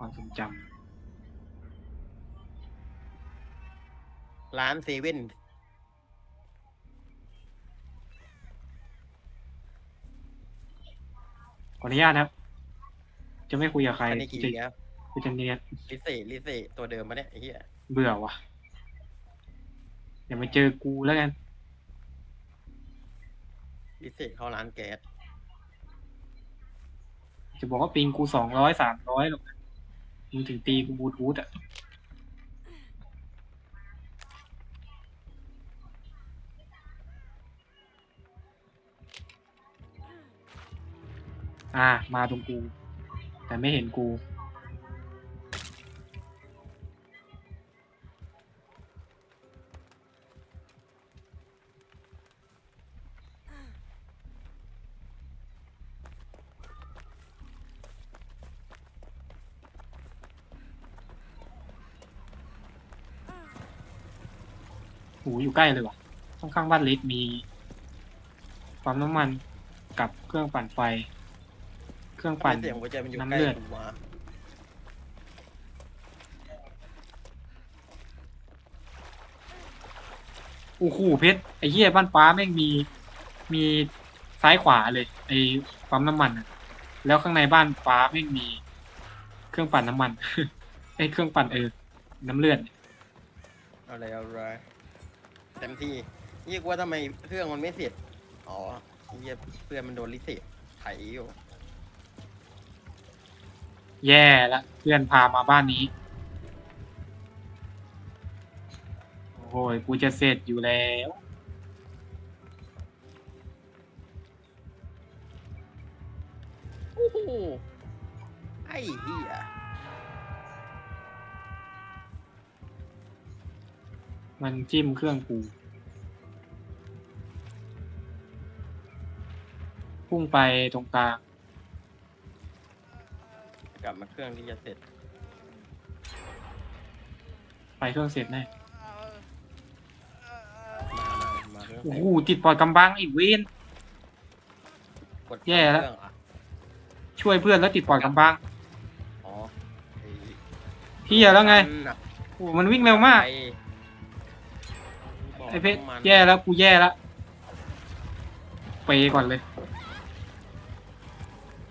ความทรงจร้านเซเว่นำขออนุญาตนะครับ จะไม่คุยกับใครอันนี้กี่จะเนี้ยกูจะเนียนลิเซลิเซตัวเดิมมาเนี่ยไอ้เหี้ยเบื่อว่ะเดี๋ยวมาเจอกูแล้วกัน ลิเซเข้าร้านแก๊สจะบอกว่าปิงกูสองร้อยสามร้อยหรอกนะ มึงถึงตีกูบูทูธอะอ่า มาตรงกู แต่ไม่เห็นกู อยู่ใกล้เลยว่ะข้างๆบ้านเล็กมีปั๊มน้ำมันกับเครื่องปั่นไฟ เครื่องปั่น เสียงหัวใจมันอยู่น้ำใกล้เลือดกูวะโอ้โหเพชรไอ้เหี้ยบ้านฟ้าแม่งมีมีซ้ายขวาเลยไอ้ปั๊มน้ำมันอะแล้วข้างในบ้านฟ้าแม่งมีเครื่องปั่นน้ำมัน ไอ้เครื่องปั่นเออน้ำเลือดเอาเลยเอาเลย เต็มที่ยี่กว่าทำไมเครื่องมันไม่เสร็จ อ๋อเหี้ยเพื่อนมันโดนลิเซไถอยู่ แย่ละเพื่อนพามาบ้านนี้ โอ้ยกูจะเสร็จอยู่แล้ว โอ้โหไอ้เหี้ย มันจิ้มเครื่องกูพุ่งไปตรงกลาง กลับมาเครื่องที่จะเสร็จ ไปเครื่องเสร็จแน่มามามาเครื่องโอ้เสร็จโหติดปอดกำบังอีกเวน กดแย่แล้ว เครื่องเหรอช่วยเพื่อนแล้วติดปอดกำบังอ๋อไอ้เฮียแล้วไงมันน่ะโอ้โหมันวิ่งเร็วมากไปบอก ไอ้เพชรน้ำมันแย่แล้วกูแย่แล้วเปก่อนเลย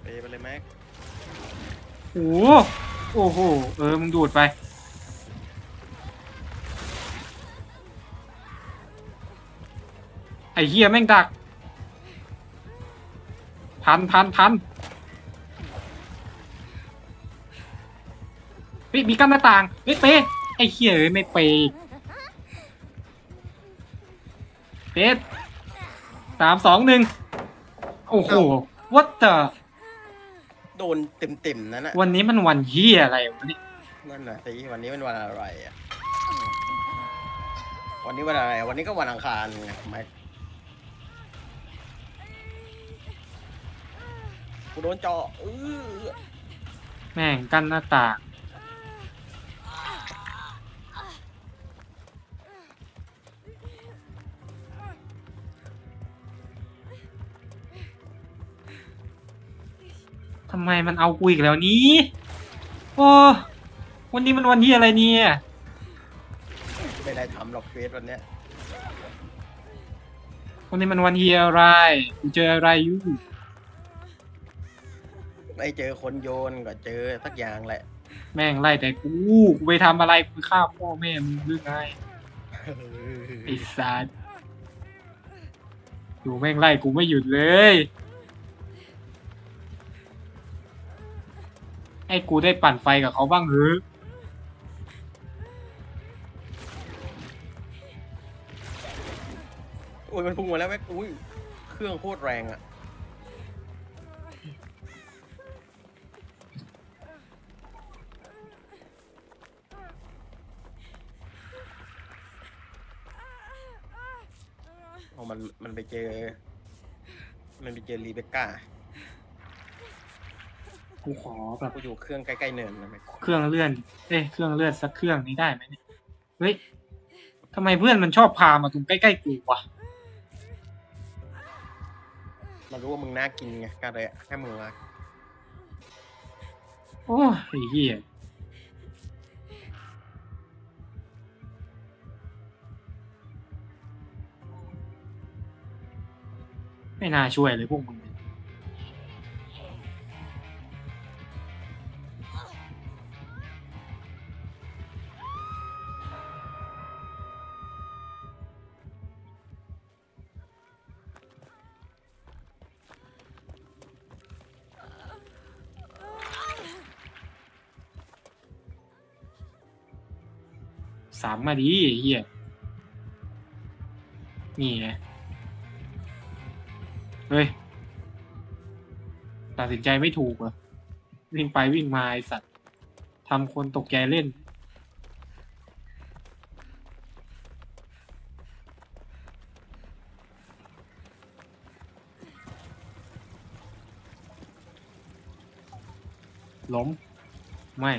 ไปไปเลยแม็กโอ้โหโอ้โห เออ มึงดูดไป ไอ้เฮียแม่งดักทันทันทันเฮ้ยมีกั้นหน้าต่างเฮ้ยเป๊ะไอ้เฮียเอ้ยไม่เป เป๊ะสามสองหนึ่งโอ้โห what the โดนเต็มเต็มๆนั่นน่ะวันนี้มันวันเฮียอะไรวะเนี่ยนั่นน่ะสิวันนี้เป็นวันอะไรอะวันนี้วันอะไร วันนี้ก็วันอังคารไงแม็กกูโดนเจาะเออแม่งกั้นหน้าต่างำไมมันเอากูอีกแล้วนี้ โอ้ วันนี้มันวันที่อะไรเนี่ย ไม่ได้ทำหรอกเฟสวันเนี้ยวันนี้มันวันที่อะไรกูเจออะไรอยู่ ไม่เจอคนโยนก็เจอสักอย่างแหละ แม่งไล่แต่กู กูไปทำอะไรกูฆ่าพ่อแม่มึงหรือไงไอ้สัสดูแม่งไล่กูไม่หยุดเลย ให้กูได้ปั่นไฟกับเขาบ้างเถอโอ้ยมันพุ่งมาแล้วแม็กอุ้ยเครื่องโคตรแรงอะโอ้มันมันไปเจอ มันไปเจอรีเบคก้าูขอแบบกูอยู่เครื่องใกล้ๆเนินนะแม็กเครื่องเลื่อน เอ้ยเครื่องเลื่อนสักเครื่องนี้ได้ไหมเนี่ยเฮ้ยทำไมเพื่อนมันชอบพามาตรงใกล้ๆกูวะมันรู้ว่ามึงน่ากินไงก็เลยให้มึงมาโอ้ยไอ้เหี้ยไม่น่าช่วยเลยพวกมึง มาดีเฮียนี่ไงเฮ้ย ตัดสินใจไม่ถูกเหรอวิ่งไปวิ่งมาไอสัตว์ทำคนตกใจเล่น ล้ม ไม่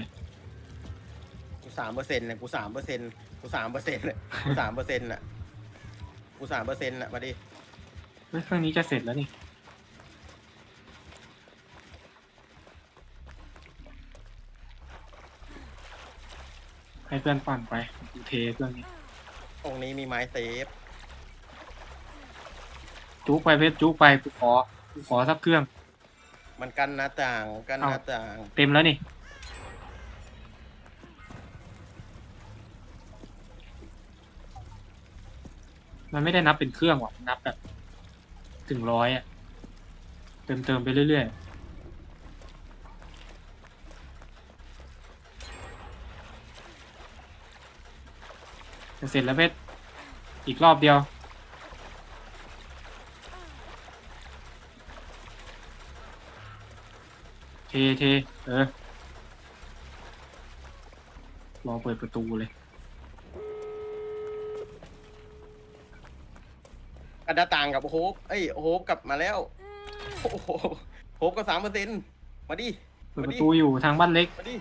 สามเปอร์เซ็นต์นะกูสามเปอร์เซ็นต์กูสามเปอร์เซ็นต์กูสามเปอร์เซ็นต์อะกูสามเปอร์เซ็นต์อะมาดิเฮ้ยเครื่องนี้จะเสร็จแล้วนี่ ให้เพื่อนปั่นไปกูเทเครื่องนี้ ตรงนี้มีไม้เซฟจุกไปเพชรจุกไปกูขอกูขอสักเครื่อง มันกันหน้าต่างกันหน้าต่าง เต็มแล้วนี่ มันไม่ได้นับเป็นเครื่องหรอกนับแบบถึงร้อยอะเติมเติมไปเรื่อยๆจะเสร็จแล้วเพชรอีกรอบเดียว เทเทเออรอเปิดประตูเลย กันหน้าต่างกับโฮปเอ้ยโฮปกลับมาแล้วโอ้โหโฮปก็สามเปอร์เซ็นต์มาดิเปิดประตูอยู่ทางบ้านเล็ก มาดิ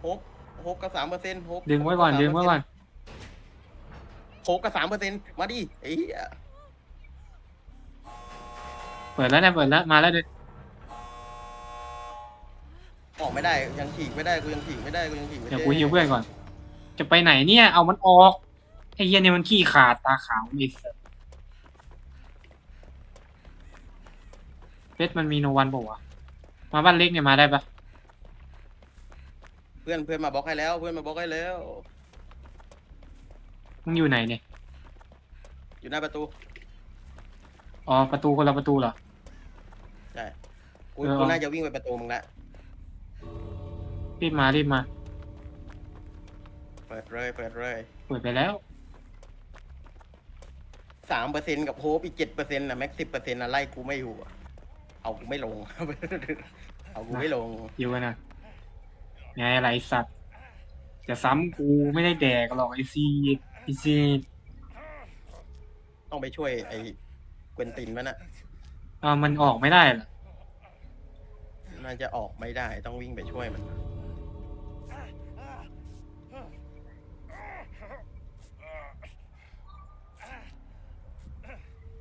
โฮปโฮปก็สามเปอร์เซ็นต์โฮปดึงไว้ก่อน ดึงไว้ก่อนโฮปก็สามเปอร์เซ็นต์มาดิไอ้เหี้ยเปิดแล้วเนี่ยเปิดแล้ว มาแล้วเด็ออกไม่ได้ยังฉีกไม่ได้กูยังฉีกไม่ได้กูยังฉีกไม่ได้เดี๋ยวกูฮิวเพื่อนก่อน จะไปไหนเนี่ย เอามันออกไอ้เหี้ยเนี่ยมันขี้ขาดตาขาวไอ้สั เพชรมันมีโนวันบอกว่าวะมาบ้านเล็กเนี่ยมาได้ปะเพื่อนเพื่อนมาบล็อกให้แล้ว เพื่อนมาบล็อกให้แล้ว มึงอยู่ไหนเนี่ยอยู่หน้าประตูอ๋อประตูคนละประตูเหรอ ใช่กูเออ กูน่าจะวิ่งไปประตูมึงละรีบมารีบมาเปิดเลยเปิดเลยเปิดไปแล้ว สามเปอร์เซ็นต์กับโฮปอีกเจ็ดเปอร์เซ็นต์นะแม็กสิบเปอร์เซ็นต์นะไล่กูไม่อยู่อะ เอากูไม่ลง เอากูไม่ลง อยู่กันนะไงอะไรสัตว์ จะซ้ำกูไม่ได้แดกหรอกไอซีไอซีต้องไปช่วยไอ้เกวนตินมันนะอ่ามันออกไม่ได้เหรอน่าจะออกไม่ได้ต้องวิ่งไปช่วยมัน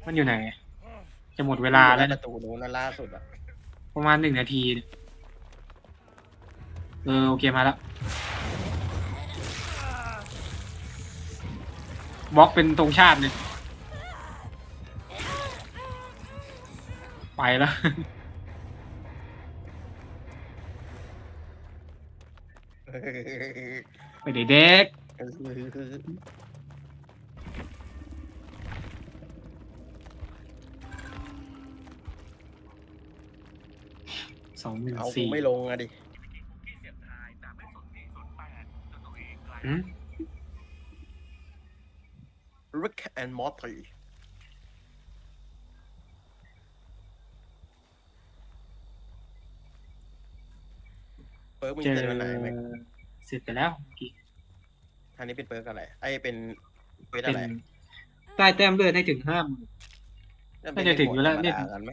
มันอยู่ไหน จะหมดเวลาแล้วปนะระตูนู้นนะล่าสุดอะประมาณหนึ่งนาทีเนี่ยเออ โอเคมาแล้วบล็อกเป็นตรงชาติเลยไปแล้ว ไปเด็ก สองหมื่นเอากูสี่ไม่ลงอะดิ หืม Rick and Morty เปิร์กมึงเจอเจอวันไหนไหมเสร็จไปแล้วเมื่อกี้อันนี้เป็นเปิร์กอะไร ไอ้เป็นเปิร์กเป็อะนไรใต้แต้มเลือดให้ถึงห้าหมื่น น่าจะถึงอยู่แล้ว เล่เล่นนธรรมดากันไหม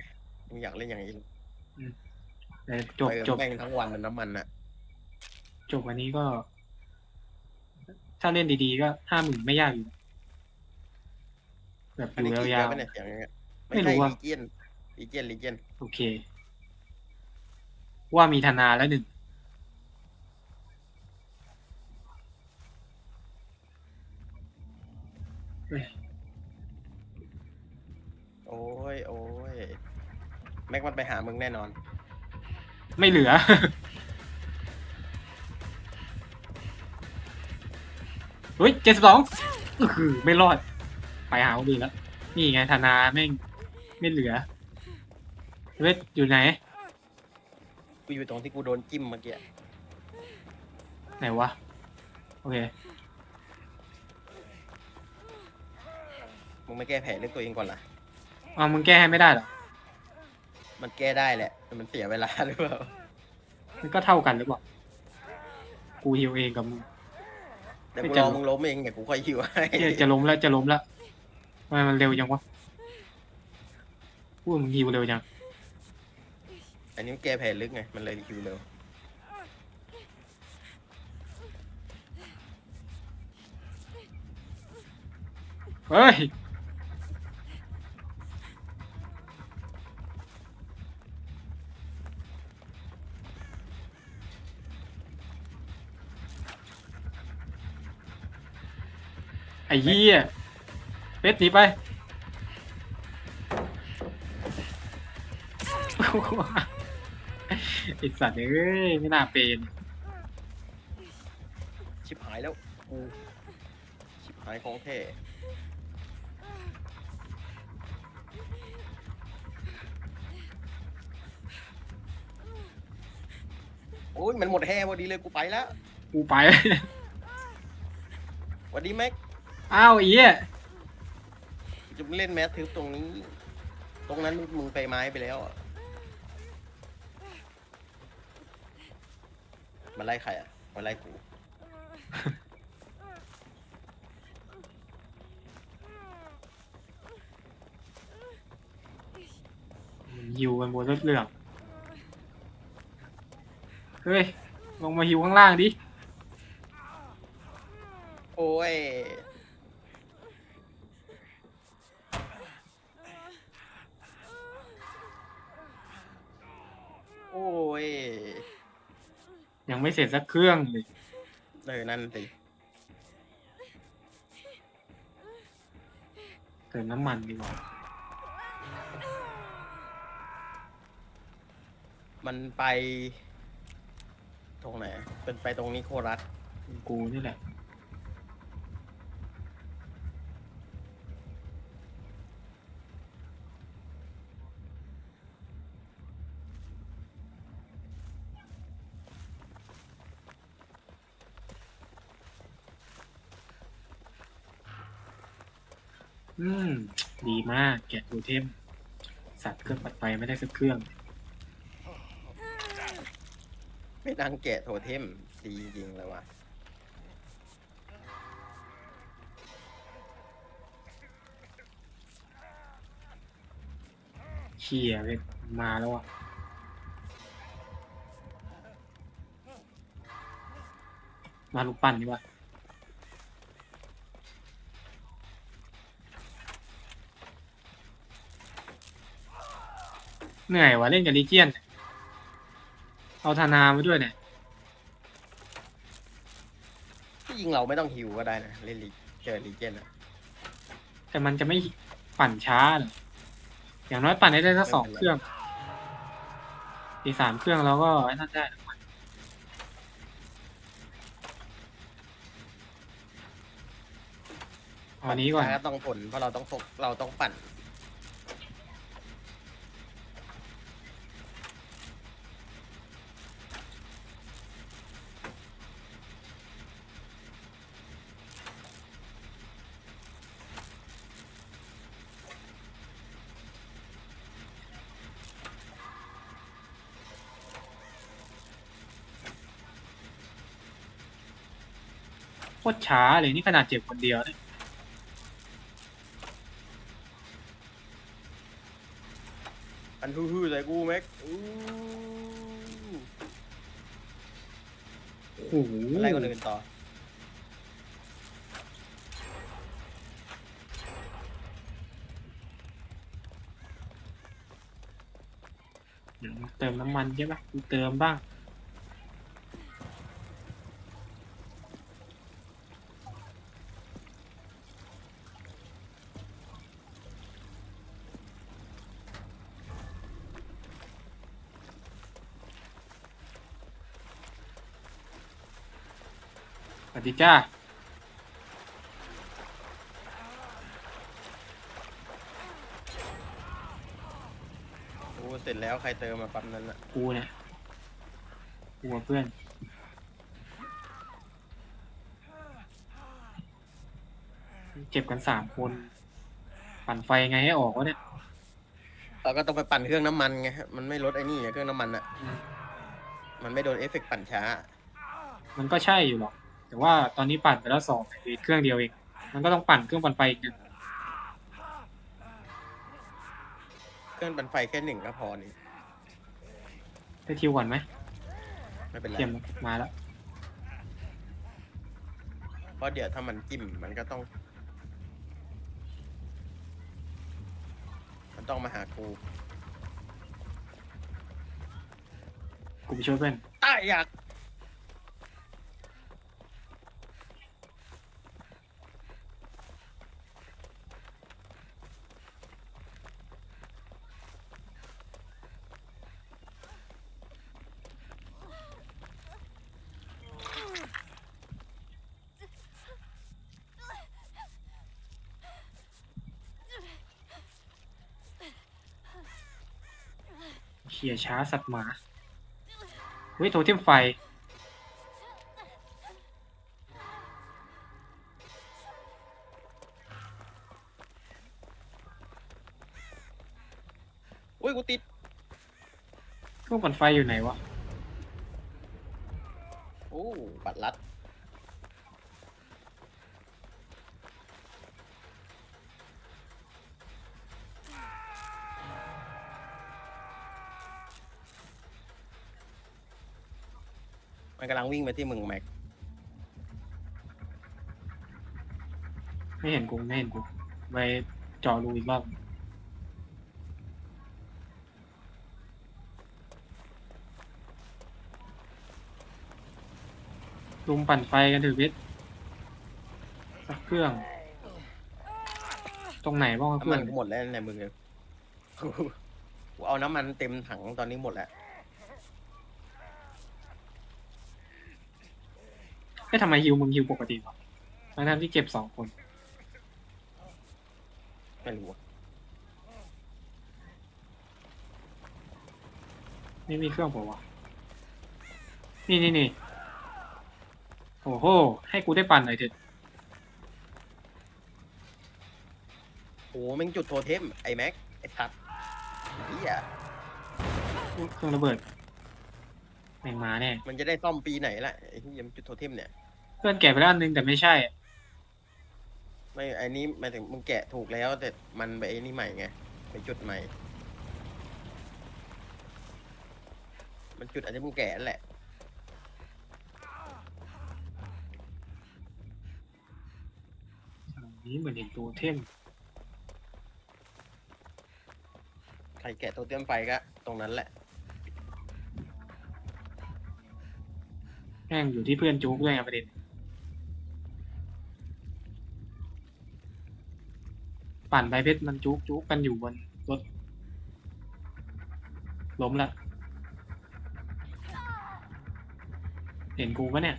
มึงอยากเล่นอย่างนี้ แต่จบเปิร์กจบแม่งทั้งวันน่ะน้ำมันอะจบวันนี้ก็ ถ้าเล่นดีๆก็ห้าหมื่นไม่ยากอยู่ แบบออันนี้ยู่กี่ยาวเดือนปะเนี่ยเสียงอย่างเงี้ยไม่รู้ใช่อะ ลีเจียนลีเจียนลีเจียนๆโอเค ว่ามีธนาแล้วหนึ่งเฮ้ยโอ้ยโอ้ยม็กมันไปหามึงแน่นอน ไม่เหลือ เฮ้ยเจ็ดสิบสองคือไม่รอด ไปหาคนอื่นแล้ว นี่ไงธนาแม่งไม่เหลือเวทอยู่ไหน กูอยู่ตรงที่กูโดนจิ้มเมื่อกี้ ไหนวะ โอเค มึงไม่แก้แผลเรื่องตัวเองก่อนล่ะเอามึงแก้ให้ไม่ได้เหรอ มันแก้ได้แหละแต่ มันเสียเวลาหรือเปล่า มันก็เท่ากันหรือเปล่า กูฮิวเองกับมึงแต่ไม่กูจะรอมึงล้มเองเดี๋ยวกูค่อยหิวให้เหี้ยจะล้มแล้วจะล้มแล้วทำไมมันเร็วจังวะพูดมึงฮิวเร็วจัง อันนี้มันแก้แผลลึกไง มันเลยหิวเร็ว เฮ้ย ไอ้เหี้ยเป็ดหนีไป ไอสัตว์เอ้ยไม่น่าเป็นชิบหายแล้วกูชิบหายของแท้โอ้ยมันหมดแฮพอดีเลยกูไปแล้ว กูไป สวัสดีแม็ก อ้าวไอ้เหี้ยจะเล่นแมสทึบตรงนี้ ตรงนั้นมึงไปไม้ไปแล้วอะมาไล่ใครอะมาไล่กูมันฮิวกันบนรถเรื่อง เฮ้ย ลงมาฮิวข้างล่างดิ โอ้ย โอ้ย ยังไม่ เสร็จสักเครื่องเลยเออนั่นสิเติมน้ำมันดีกว่ามันไป ตรงไหนเป็นไปตรงนี้โครัส กูนี่แหละ อืม ดีมาก แกะโทเทม สัตว์เครื่องปัดไฟไม่ได้สักเครื่อง ไม่ดังแกะโทเทมดีจริงๆเลยว่ะเชียเว้ยมาแล้วอะมาลูกปั้นดีกว่า เหนื่อยวะเล่นกับลีเจียน เอาธนามาด้วยเนี่ย ที่ยิงเราไม่ต้องฮิวก็ได้นะ เล่นลีเจอลีเจนอะแต่มันจะไม่ปั่นช้าเหรออย่างน้อยปั่นให้ได้สักสองเครื่องอีกสามเครื่องแล้วก็ไอ้นั่นได้ทั้งวันเอาอันนี้ก่อนก็ต้องผลเพราะเราต้องฟกเราต้องปั่น คตรช้าเลยนี่ขนาดเจ็บคนเดียวเนี่ยอันฮือๆใส่กูแม็กอู้โอ้โหไล่คนอื่นต่อ เดี๋ยวเติมน้ำมันใช่ปะกูเติมบ้าง ดีจ้าโอ้เสร็จแล้วใครเติมมาปั๊มนั้นอะกูเนี่ยกูกับเพื่อน เจ็บกันสามคน ปั่นไฟไงให้ออกวะเนี่ย เราก็ต้องไปปั่นเครื่องน้ำมันไงฮะมันไม่ลดไอ้นี่ไงเครื่องน้ำมันอะอืม มันไม่โดนเอฟเฟกต์ปั่นช้า มันก็ใช่อยู่หรอก แต่ว่าตอนนี้ปั่นไปแล้วสองเครื่องเดียวเอง มันก็ต้องปั่นเครื่องปั่นไฟอีกหนึ่งเครื่องปั่นไฟแค่หนึ่งก็พอนี่ได้ทิวก่อนไหมไม่เป็นไรเตรียมมาแล้ว เพราะเดี๋ยวถ้ามันจิ้มมันก็ต้อง มันต้องมาหากูกูไปช่วยเพื่อนตายอยาก เขี่ยช้าสัตว์หมาเฮ้ยโทเทมไฟ อุ้ยกูติดเครื่องปั่นไฟอยู่ไหนวะ โอ้ บัตรลัด มันกำลังวิ่งไปที่มึงแม็ก ไม่เห็นกูไม่เห็นกูไปเจาะรูอีกรอบลุมปั่นไฟกันเถอะวิทย์สักเครื่อง ตรงไหนบ้างวะเคน้ำรื่มัอนง กูหมดแล้วในมือกูกูเอาน้ำมันเต็มถังตอนนี้หมดแล้ว ไม่ทำไมฮิวมึงฮิวปกติวะทั้งๆที่เจ็บสองคน ไม่รู้อะไม่มีเครื่องเปล่าวะ นี่นี่นี่โอ้โห ให้กูได้ปั่นหน่อยเถอะโอ้แม่งจุดโทเทมไอ้แม็กไอ้ทัดเฮียเครื่องระเบิดแม่งมาแน่ มันจะได้ซ่อมปีไหนล่ะไอ้ที่ยมนจุดโทเทมเนี่ยเพื่อนแกะไปแล้วอันนึงแต่ไม่ใช่อะไม่ไอ้นี้หมายถึงมึงแกะถูกแล้วแต่มันไปไอ้นี่ใหม่ไงไปจุดใหม่ มันจุดอันที่มึงแกะนั่นแหละอันนี้เหมือนเห็นตัวเทมใครแกะโทเทมไฟก็ตรงนั้นแหละ แม่งอยู่ที่เพื่อนจุกด้วยไงประเด็น ปั่นไปเพชรมันจุกจุกกันอยู่บนรถล้มละเห็นกูปะเนี่ย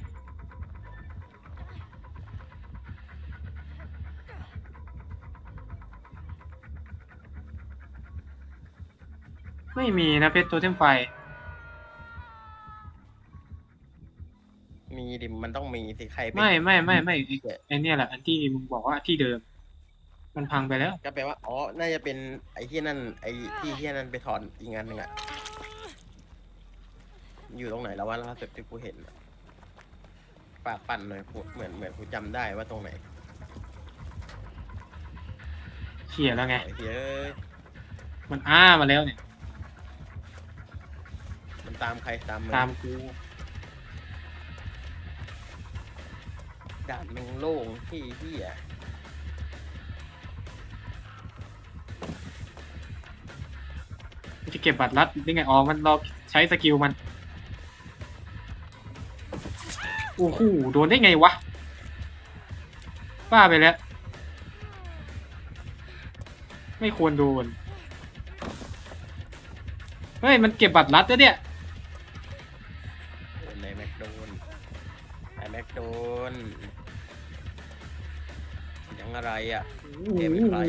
ไม่มีนะเพชรตัวเทมไฟ มีดิมันต้องมีสิใครเป็นไม่ไม่ไม่ไม่ไอ้แกะไอเนี่ยแหละอันที่มึงบอกว่าที่เดิม มันพังไปแล้ว ก็แปลว่า อ๋อ น่าจะเป็นไอ้ที่นั่น ไอ้ที่ที่นั่นไปถอนอีกงานหนึ่งอะอยู่ตรงไหนแล้วว่าล่าสุดที่กูเห็นอะฝากปั่นหน่อยกูเหมือนเหมือนกูจำได้ว่าตรงไหนเขี่ยแล้วไง ไอ้เหี้ยเอ้ยมันอ้ามาแล้วเนี่ย มันตามใครตามมึงตามกู ด่านมึงโล่งที่ที่อะ จะเก็บบัตรลัดได้ไงอ๋อมันรอใช้สกิลมันโอ้โหโดนได้ไงวะบ้าไปแล้ว ไม่ควรโดนเฮ้ยมันเก็บบัตรลัดแล้วเนี่ยโดนในแม็กโดนไอ้แม็กโดนยังอะไรอะโอ้เกมเป็นใคร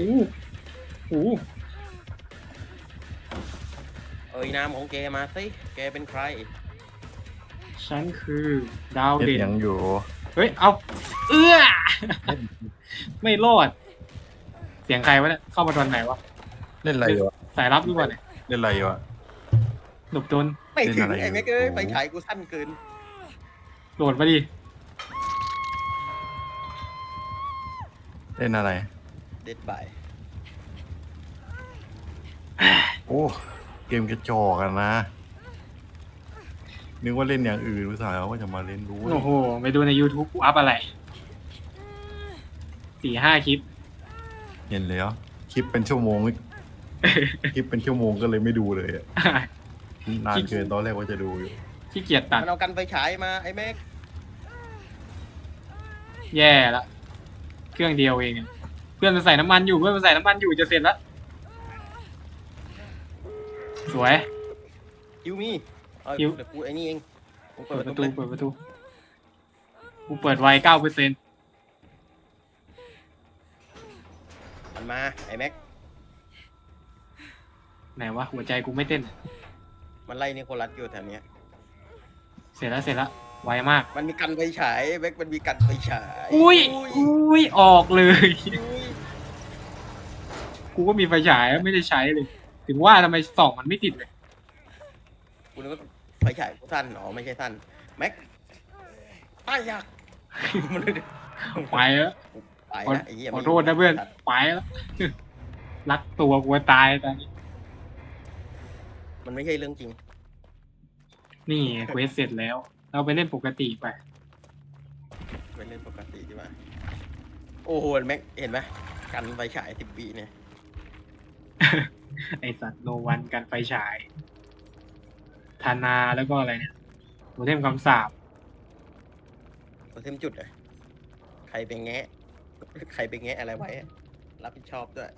แกมาสิ แกเป็นใคร ฉันคือดาวเฮ็ดเด่นหยังอยู่ เฮ้ย เอา เอื้อ ไม่รอด เสียงใครวะเนี่ย เข้ามาตอนไหนวะ เล่นอะไรอยู่อะสายลับหรือเปล่าเนี่ย เล่นอะไรอยู่อะหลบโดนไม่ถึเป็นงอะไรไอ้แม็กเอ้ยโอ้โหไปฉายกูสั้นเกินโหลดมาดิ เล่นอะไร เด็ดบ่ายโอ้ เกมกระจอกกันนะ นึกว่าเล่นอย่างอื่นรู้สาวว่าจะมาเล่นรู้โอ้โห ไปดูใน YouTube กูอัพอะไรสี่ห้าคลิป เห็นแล้วคลิปเป็นชั่วโมง คลิปเป็นชั่วโมงก็เลยไม่ดูเลยอะนานเกินตอนแรกว่าจะดูอยู่ขี้เกียจตัด มันเอากันไปฉายมาไอ้แม็กแย่ละ เครื่องเดียวเองอะเพื่อนมันใส่น้ำมันอยู่ เพื่อนมันใส่น้ำมันอยู่จะเสร็จแล้ว สวย คิวมี่เอาคิว เดี๋ยวกูไอ้นี่เองกูเปิเปิดดปประระตูตูเลยเปิดประตูกูเปิดไวเก้าเปอร์เซ็นต์มันมาไอ้แม็กไหนวะหัวใจกูไม่เต้น มันไล่นิโคลัสอยู่แถวเนี้ยเสร็จแล้วเสร็จแล้วไวมาก มันมีกันไปฉายแม็กมันมีกันไปฉายอุ้ยอุ้ยอุ้ยออกเลย อุ้ยกูก็มีไฟฉายไม่ได้ใช้เลย ถึงว่าทำไมส่องมันไม่ติดเลย กูนึกว่าไฟฉายกูสั้นอ๋อไม่ใช่สั้นแม็กตายยักมันเลยไปแล้วไปขอละไอ้เหี้ยขอโทษนะเพื่อนไปแล้วรักตัวกลัวตายตอนนี้มันไม่ใช่เรื่องจริง นี่เควสเสร็จแล้ว เราไปเล่นปกติไปเป็นเรื่องปกติใช่ไหมโอ้โหแม็กเห็นไหมกันไฟฉายสิบปีเนี่ย ไอสัตว์โนวันกันไฟฉาย ธานาแล้วก็อะไรเนี่ยโทเทมคำสาบเรเทมจุดเลยใครไปแงะ ใครไปแงะอะไรไว้ รับผิดชอบด้วย